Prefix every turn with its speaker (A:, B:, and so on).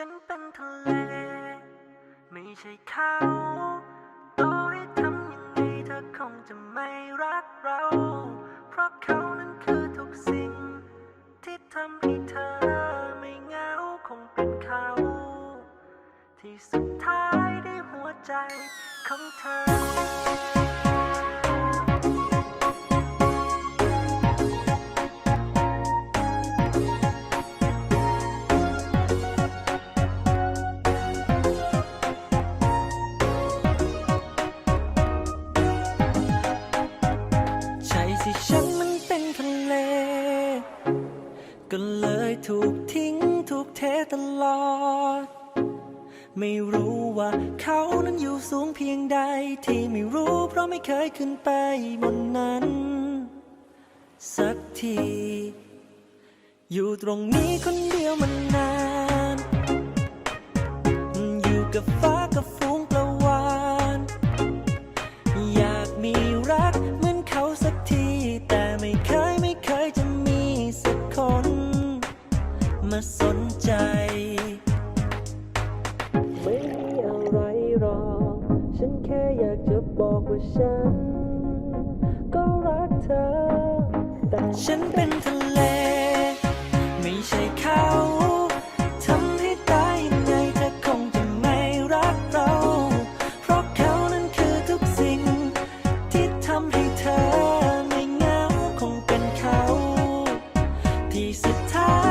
A: ฉันเป็นทะเล ไม่ใช่เขาต่อให้ทำยังไงเธอคงจะไม่รักเรา เพราะเขานั้นคือทุกสิ่ง ที่ทำให้เธอไม่เหงาคงเป็นเขา ที่สุดท้ายได้หัวใจของเธอ ก็เลยถูกทิ้งถูกเทตลอด ไม่รู้ว่าเขานั้นอยู่สูงเพียงใด ที่ไม่รู้เพราะไม่เคยขึ้นไปบนนั้น สักที อยู่ตรงนี้คนเดียวมันนาน อยู่กับฟ้ากับฝูง มาสนใจ ไม่มีอะไรรอฉันแค่อยากจะบอกว่าฉัน ก็รักเธอ แต่ฉันเป็นทะเล ไม่ใช่เขาทำให้ตายยังไงเธอคงจะไม่รักเรา เพราะเขานั้นคือทุกสิ่ง ที่ทำให้เธอไม่เหงาคงเป็นเขา ที่สุดท้าย